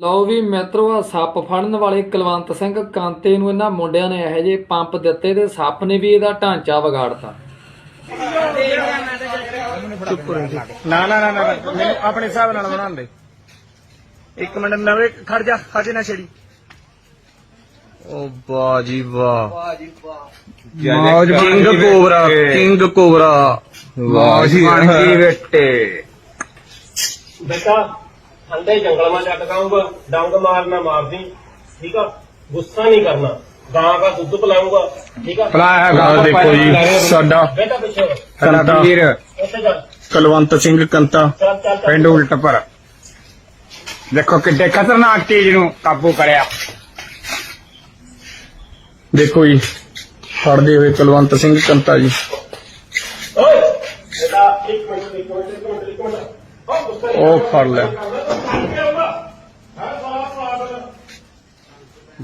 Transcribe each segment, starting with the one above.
ਲਓ ਵੀ ਮਿੱਤਰੋ ਆ ਸੱਪ ਫੜਨ ਵਾਲੇ ਕੁਲਵੰਤ ਸਿੰਘ ਕਾਂਤੇ ਨੂੰ ਇਹਨਾਂ ਮੁੰਡਿਆਂ ਨੇ ਇਹੋ ਜਿਹੇ ਪੰਪ ਦਿੱਤੇ ਤੇ ਸੱਪ ਨੇ ਵੀ ਇਹਦਾ ਢਾਂਚਾ ਵਿਗਾੜਤਾ। ਨਾ ਨਾ ਨਾ ਨਾ ਮੈਨੂੰ ਆਪਣੇ ਹਿਸਾਬ ਨਾਲ ਬਣਾਉਣ ਦੇ। ਇੱਕ ਮਿੰਟ ਨਵੇਂ ਖੜ ਜਾ ਹਜੇ ਨਾ ਛੇੜੀ। ਓ ਵਾਹ ਜੀ ਵਾਹ। King cobra king cobra. ਵਾਹ ਜੀ ਬਣ ਗਈ ਬੇਟੇ। ਬੇਟਾ ਠੰਡੇ ਜੰਗਲ ਮਾ ਛੱਡ ਦਾਉਂਗਾ ਡੰਗ ਮਾਰਨਾ ਮਾਰਦੀ ਠੀਕ ਆ? ਗੁੱਸਾ ਨਹੀਂ ਕਰਨਾ। ਗਾਂ ਦਾ ਦੁੱਧ ਪਿਲਾਉਂਗਾ ਠੀਕ ਆ? ਪਲਾਇਆ ਗਾਂ ਦੇਖੋ ਜੀ ਸਾਡਾ ਬੇਟਾ ਪਿੱਛੇ ਕੰਤਾ ਉੱਥੇ ਜਾ। ਕਲਵੰਤ ਸਿੰਘ ਕੰਤਾ ਪਿੰਡ ਦੇਖੋ ਕਿੱਡੇ ਖਤਰਨਾਕ ਤੇਜ ਨੂੰ ਕਾਬੂ ਕਰਿਆ। ਦੇਖੋ ਜੀ ਫੜਦੇ ਹੋਏ ਕਲਵੰਤ ਸਿੰਘ ਕੰਤਾ ਜੀ। ਓਏ ਬੇਟਾ ਇੱਕ ਮਿੰਟ ਇੱਕ ਮਿੰਟ ਇੱਕ ਮਿੰਟ ਉਹ ਫੜ ਲੈ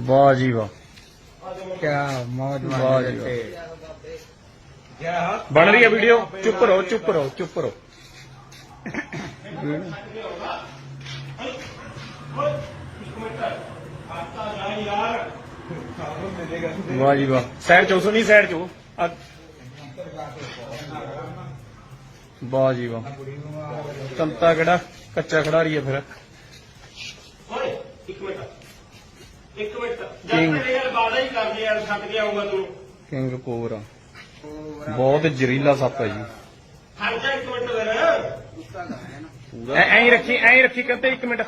ਵਾਹ ਜੀ ਵਾਹ। ਕੀ ਮੌਜ ਵਾਹ ਜੀ ਬਣ ਰਹੀ ਹੈ ਵੀਡੀਓ ਚੁੱਪ ਰਹੋ ਚੁੱਪ ਰਹੋ ਚੁੱਪ ਰਹੋ। ਵਾਹ ਜੀ ਵਾਹ। ਸਾਈਡ ਚੋ ਸੁਣੀ ਸਾਈਡ ਚੋ। ਵਾਹ ਜੀ ਵਾਹ। ਤੰਤਾ ਕਿਹੜਾ? ਕੱਚਾ ਖਿਡਾਰੀ ਹੈ ਫਿਰ। ਓਏ ਇੱਕ ਮਿੰਟ। ਇੱਕ ਮਿੰਟ। ਜਦ King. ਤੇਰੇ ਬਾੜਾ ਹੀ ਕਰ ਦੇ ਛੱਡ ਕੇ ਆਊਗਾ ਤੂੰ। King cobra. ਬਹੁਤ ਜ਼ਹਿਰੀਲਾ ਸੱਪ ਹੈ ਜੀ। ਹਰ ਜਾ ਇੱਕ ਮਿੰਟ ਐਂ ਰੱਖੀ ਐਂ ਰੱਖੀ ਕਹਿੰਦੇ ਇੱਕ ਮਿੰਟ।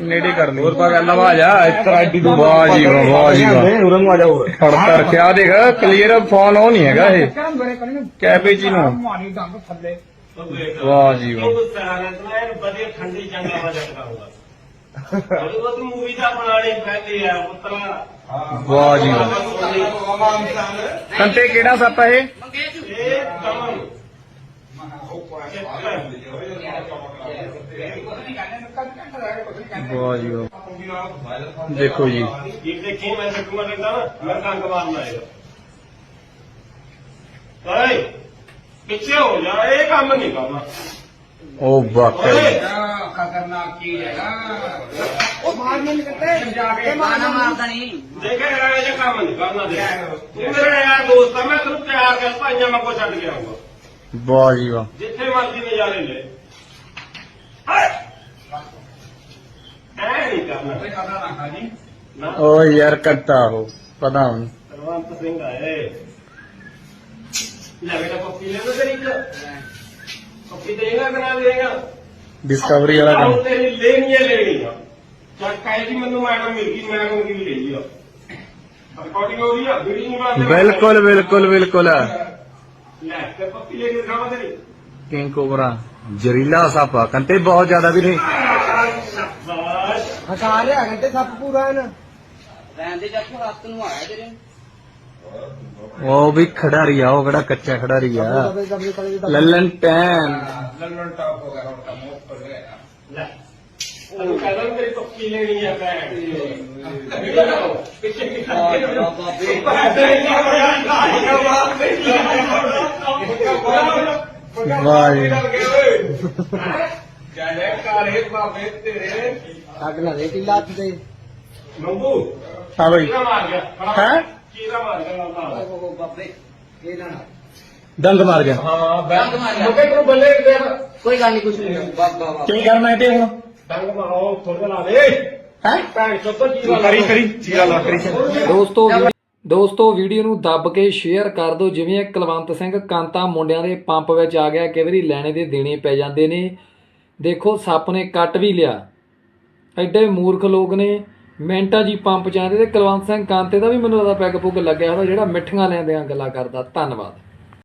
ਨੇੜੇ ਕਰ ਲਈ। ਹੋਰ ਪਾ ਗੱਲ ਆਵਾਜ਼ ਆ। ਇਸ ਤਰ੍ਹਾਂ ਐਡੀ ਦੂਰ ਜੀ ਵਾਹ, ਜੀ। ਵਾਹ ਉਰੰਗ ਆ ਜਾਓ ਪੜਤਾ ਰੱਖਿਆ ਕਲੀਅਰ ਫੋਨ ਉਹ ਨਹੀਂ ਹੈਗਾ ਇਹ। ਕੈਪੇਚੀਨੋ। ਮਾਰੀ ਡੰਗ ਥੱਲੇ। ਵਾਹ ਜੀ ਵਾਹ। ਤੂੰ ਗੁੱਸਾ ਆ ਰਿਹਾ ਵਧੀਆ ਠੰਡੀ ਜੰਗ ਆਵਾਜ਼ ਕਰਾਊਗਾ ਥੋੜੀ ਬਹੁਤ ਮੂਵੀ ਦਾ ਬਣਾਣੀ ਪੈਂਦੀ ਆ ਪੁੱਤਰਾ ਵਾਹ ਜੀ ਵਾਹ। ਕੰਤੇ ਕਿਹੜਾ ਸੱਪ ਹੈ ਇਹ? ਇਹ ਕਮਨ ਵਾਹ ਜੀ ਵਾਹ। ਦੇਖੋ ਜੀ। ਇਹ ਦੇਖੀ ਮੈਂ ਦੇਖੂਗਾ ਲੈਂਦਾ ਨਾ ਮੈਂ ਕੰਗ ਮਾਰਨਾ ਆਏਗਾ ਓਏ ਪਿੱਛੇ ਹੋ ਜਾ ਇਹ ਕੰਮ ਨਹੀਂ ਕਰਨਾ। ਉਹ ਵਾਕਈ। ਓਏ ਖਤਰਨਾਕ ਚੀਜ਼ ਹੈ ਨਾ ਦੇਖੇ ਇਹ ਜਿਹਾ ਕੰਮ ਨਹੀਂ ਕਰਨਾ ਦੇ। ਤੂੰ ਮੇਰਾ ਯਾਰ ਦੋਸਤ ਆ ਮੈਂ ਤੈਨੂੰ ਪਿਆਰ ਕਰ ਭਾਈਆਂ ਮੈਂ ਕੋ ਛੱਡ ਕੇ ਆਉਂਗਾ ਵਾਹ ਜੀ ਵਾਹ। ਜਿੱਥੇ ਮਰਜ਼ੀ ਨਜ਼ਾਰੇ ਲੈ। ਹਾਏ! ਐ ਨਹੀਂ ਕਰਨਾ। ਨਾ ਓ ਯਾਰ ਕੰਤਾ ਉਹ ਪਤਾ ਹੁਣ ਸਰਵੰਤ ਸਿੰਘ ਆਏ। ਲੈ ਬੇਟਾ ਪੱਪੀ ਲੈ ਲੋ ਤੇਰੀ ਪੱਪੀ ਦੇਗਾ ਕਿ ਨਾ ਦੇਗਾ? ਡਿਸਕਵਰੀ ਵਾਲਾ ਕੰਮ। ਤੇਰੀ ਲੈਣੀ ਹੈ ਲੈਣੀ ਆ ਚੱਲ ਕਾਇ ਜੀ ਮੈਨੂੰ ਮੈਡਮ ਮਿਲ ਗਈ ਮੈਡਮ ਦੀ ਵੀ ਲੈ ਲਈ ਆ। ਰਿਕਾਰਡਿੰਗ ਹੋ ਰਹੀ ਆ ਵੀਡੀਓ ਨਹੀਂ ਬਣਾਉਂਦੇ। ਬਿਲਕੁਲ ਬਿਲਕੁਲ ਬਿਲਕੁਲ। ਲੈ ਤੇ ਪੱਪੀ ਲੈ ਕੇ ਦਿਖਾਵਾ ਤੇਰੀ। ਕਿੰਗ ਕੋਬਰਾ ਜ਼ਹਿਰੀਲਾ ਸੱਪ ਆ। ਕੰਤੇ ਬਹੁਤ ਜ਼ਿਆਦਾ ਵੀ ਨਹੀਂ। ਬਾਸ਼ ਹਸਾ ਲਿਆ ਘੰਟੇ ਸੱਪ ਪੂਰਾ ਹੈ ਨਾ ਰਹਿੰਦੇ ਜੱਟ ਰਾਤ ਨੂੰ ਆਇਆ ਤੇਰੇ। ਉਹ ਵੀ ਖਿਡਾਰੀ ਆ ਉਹ ਕਿਹੜਾ ਕੱਚਾ ਖਿਡਾਰੀ ਆ। ਲੱਲਨ ਟੈਨ ਲੱਲਣ ਟਾਪ ਹੋ ਗਿਆ ਹੁਣ ਤਾਂ ਮੋਹ ਪਰ ਗਿਆ ਲੈ। ਤੈਨੂੰ ਕਹਿੰਦਾ ਤੇਰੀ ਪੱਕੀ ਲੈਣੀ ਆ ਭੈਣ। ਪਿੱਛੇ ਕੀ ਵਾਹ ਜੀ। ਜਾਣੇ ਕਾਲੇ ਬਾਬੇ ਤੇਰੇ। ਅੱਗ ਨਾ ਦੇ ਕਿਲਾ ਤੇ ਮੰਗੂ ਹਾਂ ਬਈ। ਕੀਰਾ ਮਾਰ ਗਿਆ। ਹੈਂ? ਕੀਰਾ ਮਾਰ ਗਿਆ ਨਾਲ ਉਹ ਬਾਬੇ ਇਹ ਨਾ ਡੰਗ ਮਾਰ ਗਿਆ। ਹਾਂ ਡੰਗ ਮਾਰ ਗਿਆ। ਮੁਕੇ ਤੈਨੂੰ ਬੱਲੇ ਦੇ ਕੋਈ ਗੱਲ ਨਹੀਂ ਕੁਛ ਨਹੀਂ। ਬਾਬਾ ਬਾਬਾ ਕੀ ਕਰਨਾ ਇਹ ਤੇ ਹੁਣ? ਡੰਗ ਮਾਰੋ ਥੋੜਾ ਲਾ ਦੇ ਹੈ? ਭੈਣ ਚੋਦ ਕੀ ਕਰੀ ਕਰੀ ਚੀਰਾ ਲਾ ਕਰੀ। ਦੋਸਤੋ ਦੋਸਤੋ ਵੀਡੀਓ ਨੂੰ ਦੱਬ ਕੇ ਸ਼ੇਅਰ ਕਰ ਦਿਓ। ਜਿਵੇਂ ਇਹ ਕੁਲਵੰਤ ਸਿੰਘ ਕਾਂਤਾ ਮੁੰਡਿਆਂ ਦੇ ਪੰਪ ਵਿੱਚ ਆ ਗਿਆ ਕਈ ਵਾਰੀ ਲੈਣੇ ਦੇ ਦੇਣੇ ਪੈ ਜਾਂਦੇ ਨੇ। ਦੇਖੋ ਸੱਪ ਨੇ ਕੱਟ ਵੀ ਲਿਆ। ਐਡੇ ਮੂਰਖ ਲੋਕ ਨੇ। ਮਿੰਟਾਂ ਜੀ ਪੰਪ ਚਾਹਦੇ ਤੇ ਕੁਲਵੰਤ ਸਿੰਘ ਕਾਂਤੇ ਦਾ ਵੀ ਮੈਨੂੰ ਲੱਗਦਾ ਪੈਗ ਪੁੱਗ ਲੱਗਿਆ ਹੋਇਆ, ਜਿਹੜਾ ਮਿੱਠੀਆਂ ਲੈਂਦਿਆਂ ਗੱਲਾਂ ਕਰਦਾ। ਧੰਨਵਾਦ।